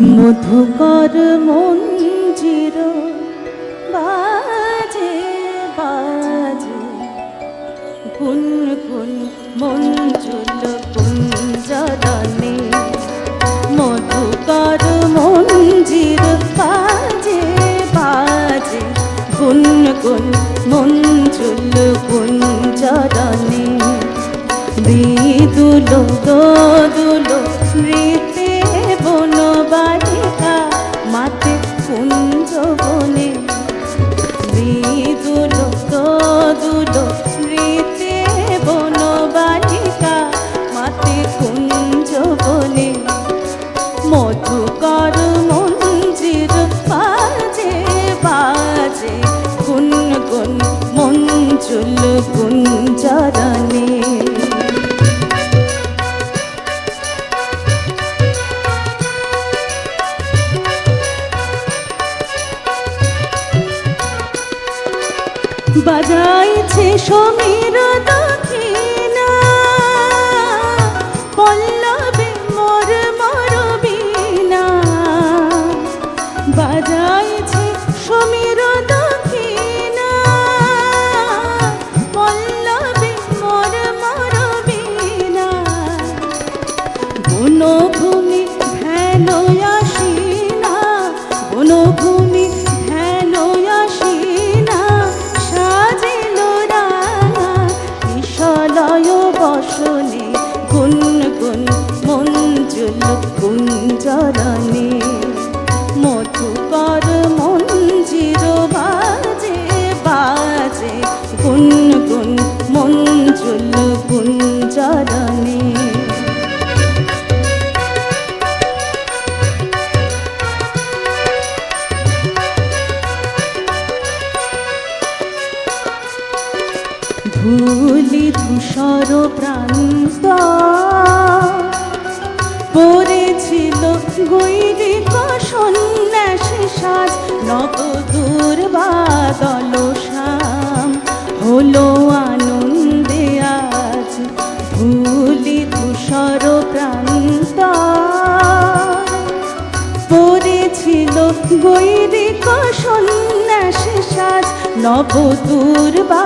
মধুকর মঞ্জির বাজে বাজে। গুন গুন মঞ্জুল কুঞ্জরণে মধুকর মঞ্জির বাজে বাজে। গুন গুন মঞ্জুল কুঞ্জরণে মৃদুল দোদুল বাজাইছে সমীর দক্ষিণা। কুঞ্জরণে মধুকর মঞ্জির বাজে বাজে গুন গুন মঞ্জুল কুঞ্জরণে ধুলি ধূসর প্রান্ত পড়েছিল গৈরি সন্ন্যাসী সাজ নব হলো আনন্দে আজ ধুলি ধূসর প্রান্ত পড়েছিল গৈরিক সন্ন্যাসী সাজ নবদূর বাদল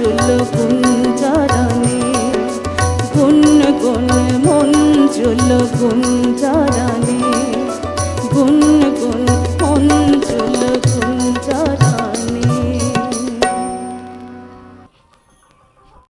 চুল গুঞ্জারানে গুণ গুণ মন চুল গুঞ্জারানে গুণ গুণ মন চুল গুঞ্জারানে